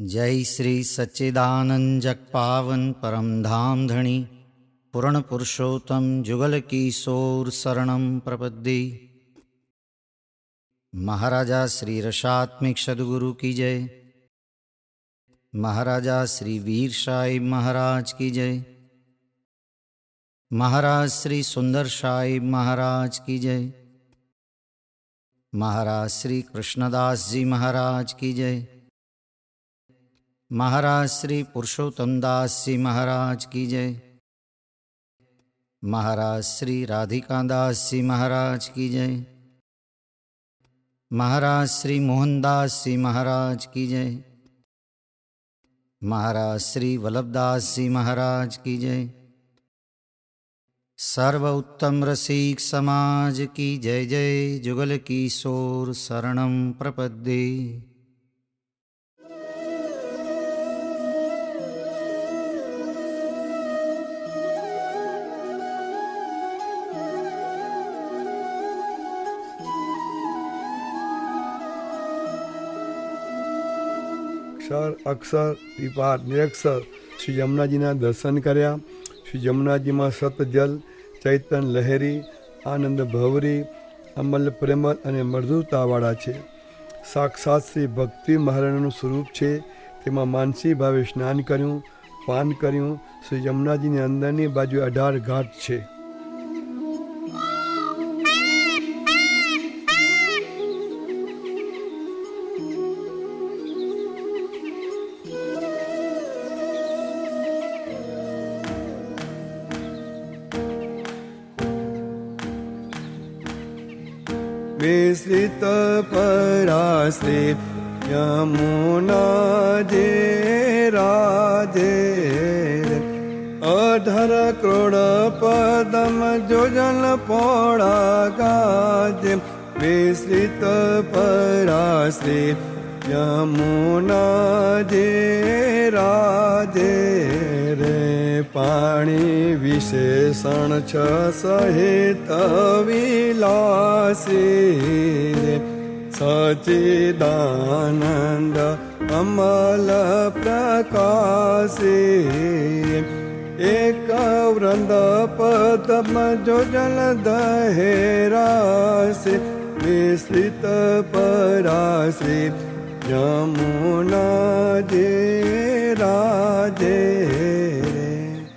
जय श्री सच्चिदानंद जग पावन परम धाम धनी, पूर्ण पुरुषोत्तम जुगल की सोर शरणम प्रपद्दी महाराजा श्री रसात्मिक सदगुरु की जय। महाराजा श्री वीर साहिब महाराज की जय। महाराज श्री सुंदर साहिब महाराज की जय। महाराज श्री कृष्णदास जी महाराज की जय। महाराज श्री पुरुषोत्तम दास जी महाराज की जय। महाराज श्री राधिका दास जी महाराज की जय। महाराज श्री मोहनदास जी महाराज की जय। महाराज श्री वल्लभदास जी महाराज की जय। सर्व उत्तम रसिक समाज की जय जय। जुगल की शोर शरणम प्रपदे અક્ષર અક્ષર વિપાર નિરક્ષર. શ્રી યમુનાજીના દર્શન કર્યા. શ્રી યમુનાજીમાં સતજલ, ચૈતન લહેરી, આનંદ ભવરી, અમલ પ્રેમલ અને મૃદુતાવાળા છે. સાક્ષાત શ્રી ભક્તિ મહારાણાનું સ્વરૂપ છે. તેમાં માનસી ભાવે સ્નાન કર્યું, પાન કર્યું. શ્રી યમુનાજીની અંદરની બાજુ અઢાર ઘાટ છે. विश्रित यमुना जे जेराजे अधर क्रोड पदम योजन पौरा गाज। विश्रित पराश्री यमुना रे। पाणि विशेषण छ सहित विलासी सचिदानन्द अमल प्रकाशी एक वृन्द पदो जन दहेरासि विरासि यमुना जे राजे।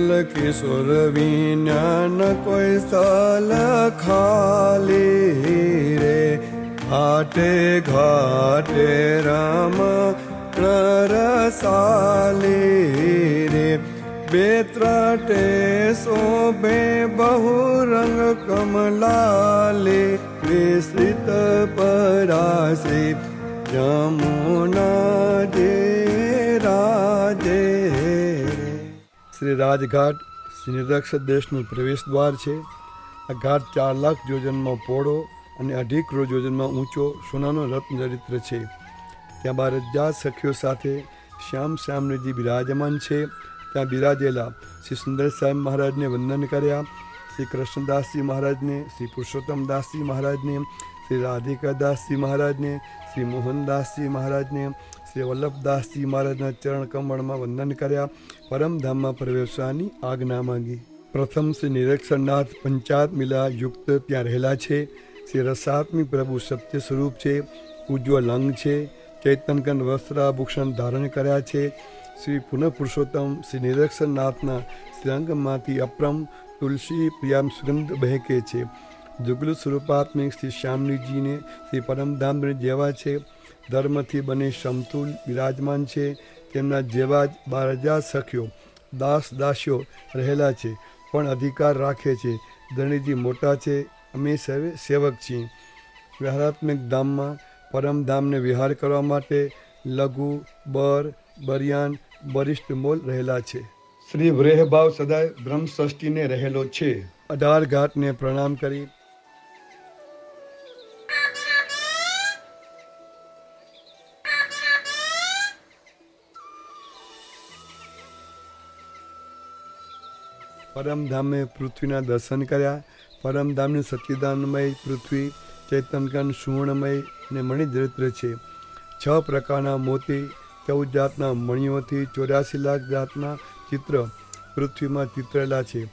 જુગલ કિશોર વિજ્ઞાન કોઈ સ્થળ ખાલી રે. ઘાટે ઘાટે રામ રસાલી રે. બેત્રટે શોભે બહુ રંગ કમલાલે. વિસ્તૃત પરાશ્રી જમુના જે રાજે શ્રી રાજઘાટ શ્રી નિરક્ષર દેશનું પ્રવેશ દ્વાર છે. આ ઘાટ ચાર લાખ યોજનમાં પહોળો અને અઢી કરોડ યોજનમાં ઊંચો સોનાનો રત્નચરિત્ર છે. ત્યાં બાર હજાર સખીઓ સાથે શ્યામ શ્યામજીજી બિરાજમાન છે. ત્યાં બિરાજેલા શ્રી સુંદર સાહેબ મહારાજને વંદન કર્યા, શ્રી કૃષ્ણદાસજી મહારાજને, શ્રી પુરુષોત્તમદાસજી મહારાજને, શ્રી રાધિકાદાસજી મહારાજને, શ્રી મોહનદાસજી મહારાજને શ્રી વલ્લભદાસજી મહારાજના ચરણ કમળમાં વંદન કર્યા. પરમધામમાં પ્રવેશવાની આજ્ઞા માંગી. પ્રથમ શ્રી નિરક્ષરનાથ પંચાત મિલા યુક્ત ત્યાં રહેલા છે. શ્રી રસાત્મિક પ્રભુ સત્ય સ્વરૂપ છે. ઉજ્જવલ અંગ છે. ચૈતનકન વસ્ત્રાભૂષણ ધારણ કર્યા છે. શ્રી પુનઃ પુરુષોત્તમ શ્રી નિરક્ષરનાથના શ્રીઅંગમાંથી અપ્રમ તુલસી પ્રિયામ સુગંધ બહેકે છે. જુગલુ સ્વરૂપાત્મિક શ્રી શ્યામલીજીને શ્રી પરમધામ જેવા છે. ધર્મથી બની સમતુલ બિરાજમાન છે. તેમના જેવા જ બાર હજાર સખીઓ દાસ દાસીઓ રહેલા છે પણ અધિકાર રાખે છે. ધણીજી મોટા છે અમે સર્વે સેવક છીએ. વ્યહારાત્મક ધામમાં પરમધામને વિહાર કરવા માટે લઘુ બર બરિયાન બરિષ્ઠ મોલ રહેલા છે. શ્રી વ્રેહભાવ સદાય બ્રહ્મ ષષ્ઠીને રહેલો છે. અઢાર ઘાટને પ્રણામ કરી પરમધામે પૃથ્વીના દર્શન કર્યા. પરમધામની સચ્ચિદાનમય પૃથ્વી ચૈતનકન સુવર્ણમય અને મણિદ્રિત્ર છે. છ પ્રકારના મોતી, ચૌદ જાતના મણીઓથી ચોર્યાસી લાખ જાતના ચિત્ર પૃથ્વીમાં ચિતરેલા છે.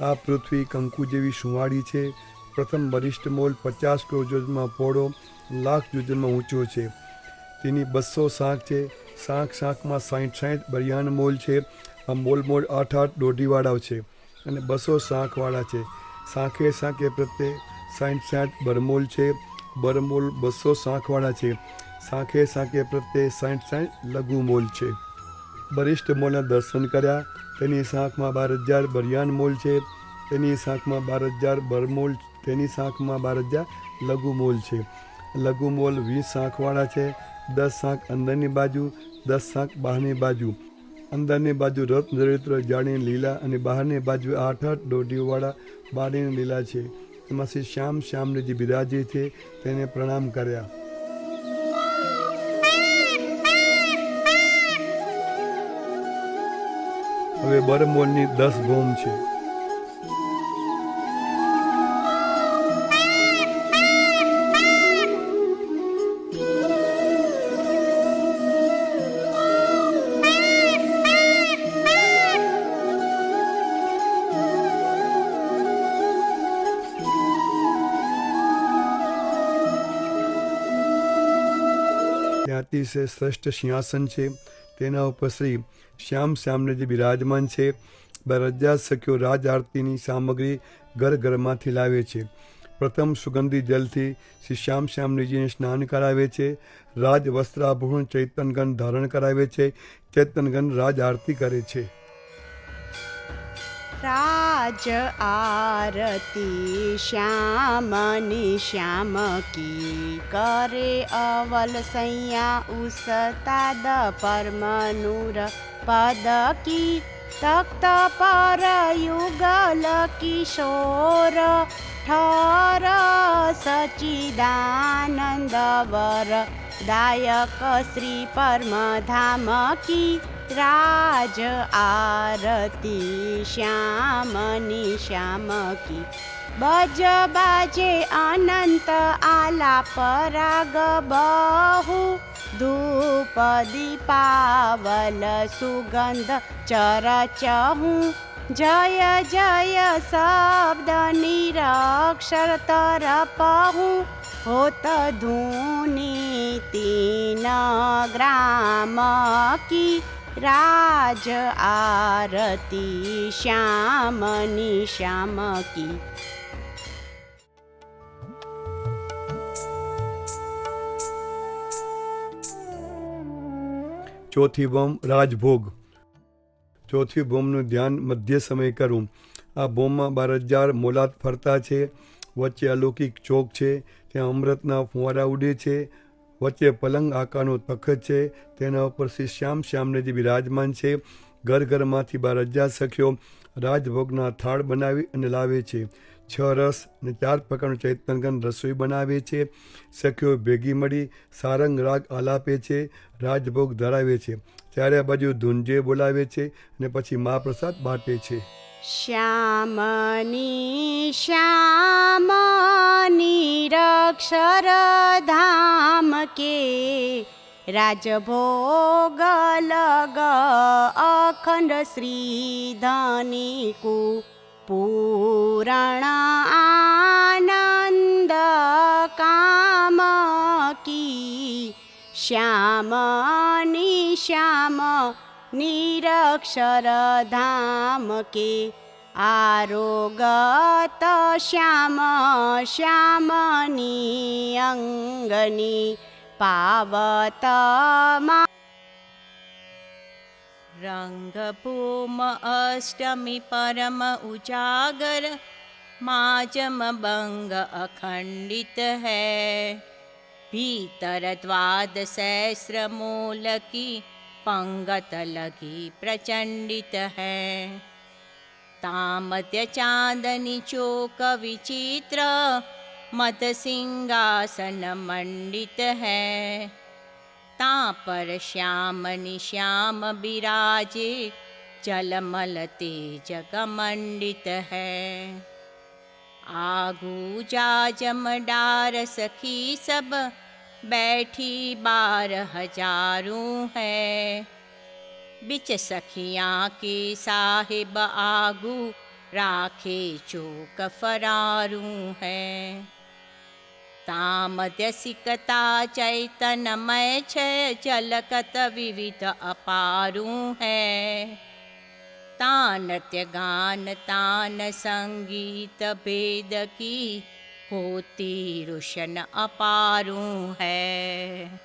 આ પૃથ્વી કંકુ જેવી સુંવાળી છે. પ્રથમ વરિષ્ઠ મોલ પચાસ કરોડ યોજનમાં પહોળો, લાખ યોજનમાં ઊંચો છે. તેની બસો શાંખ છે. શાંખ શાંખમાં સાઠ સાઠ બરિયાન મોલ છે. આ મોલ મોલ આઠ આઠ દોઢીવાળા છે. અને બસો શાંખવાળા છે. શાંખે શાંખે પ્રત્યે સાઠ સાઠ બરમોલ છે. બરમોલ બસો શાંખવાળા છે. શાંખે શાંખે પ્રત્યે સાઠ સાઠ લઘુ મોલ છે. વરિષ્ઠ મોલના દર્શન કર્યા. તેની શાંખમાં બાર હજાર બરિયાન મોલ છે. તેની શાંખમાં બાર હજાર બરમોલ, તેની શાંખમાં બાર હજાર લઘુ મોલ છે. લઘુ મોલ વીસ શાંખવાળા છે. દસ શાંખ અંદરની બાજુ, દસ શાંખ બહારની બાજુ. અંદરની બાજુ રત્ન, ચરિત્ર જાણી લીલા અને બહારની બાજુ આઠ આઠ દોઢીઓવાળા બારીને લીલા છે. એમાં શ્રી શ્યામ શ્યામને જે બિરાજે છે તેને પ્રણામ કર્યા. હવે બરમોલની દસ ગોમ છે. ત્યાંથી છે, શ્રેષ્ઠ સિંહાસન છે, તેના ઉપર શ્રી શ્યામ શ્યામને જે બિરાજમાન છે. બરજ્જા સખ્યો રાજ આરતીની સામગ્રી ઘર ઘરમાંથી લાવે છે. પ્રથમ સુગંધી જલથી શ્રી શ્યામ શ્યામનીજીને સ્નાન કરાવે છે. રાજ વસ્ત્રાભૂષણ ચૈતનગન ધારણ કરાવે છે. ચૈતનગન રાજ આરતી કરે છે. राज आरती श्यामनि श्याम की करे अवल सैया अवलसंया उसतादपरमणुर पद की तक्त पर युगल किशोर ठर सचिदानन्द वर दयक श्री की राज आरती श्यामनि श्यामकी। बज बाजे अनन्त आला परागबहु धूप दीपावल सुगन्ध चरचहु। जय जय शब्द निरक्षर तरपहु। होत तरपु तीन ग्राम की। રાજ આરતી શ્યામની શ્યામ કી ચોથી બોમ રાજભોગ. ચોથી બોમનું ધ્યાન મધ્ય સમય કરું. આ બોમમાં બાર હજાર મોલાત ફરતા છે. વચ્ચે અલૌકિક ચોક છે. ત્યાં અમૃતના ફુવારા ઉડે છે. વચ્ચે પલંગ આકારનો તખત છે. તેના ઉપર શ્રી શ્યામ શ્યામનેજી બિરાજમાન છે. ઘર ઘરમાંથી બાર હજાર સખ્યો રાજભોગના થાળ બનાવી અને લાવે છે. છ રસ અને ચાર પ્રકારનું ચૈતનગન રસોઈ બનાવે છે. સખ્યો ભેગી મળી સારંગ રાગ આલાપે છે. રાજભોગ ધરાવે છે. ત્યારે આ બાજુ ધૂંજે બોલાવે છે અને પછી મહાપ્રસાદ બાટે છે. श्यामनि श्यानिरक्षरधमके राजभोग राजभोगलग अखण्ड श्रीधनिकु पूरण आनन्द कामकी श्यामनि श्याम निरक्षरधाम के आरोगत श्याम श्यामनि अङ्गनि पावत मा रङ्गपोम अष्टमि परम उजागर माचमबङ्ग अखण्डित है। भीतर सहस्र की पंगत लगी प्रचंडित है चोक विचित्र मत सिंहासन मंडित है। ता पर श्यामनि श्याम बिराजे जलमल तेज कमंडित है। आगू जाजम डार सखी सब बैठी बार हज़ारों है। बिच सखियाँ के साहिब आगू राखे चोक फरारू है। तामद्य सिकता चैतनमय छय जलकत विविध अपारू है। तानत्य गान, तान संगीत, भेद की होती रुशन अपारू है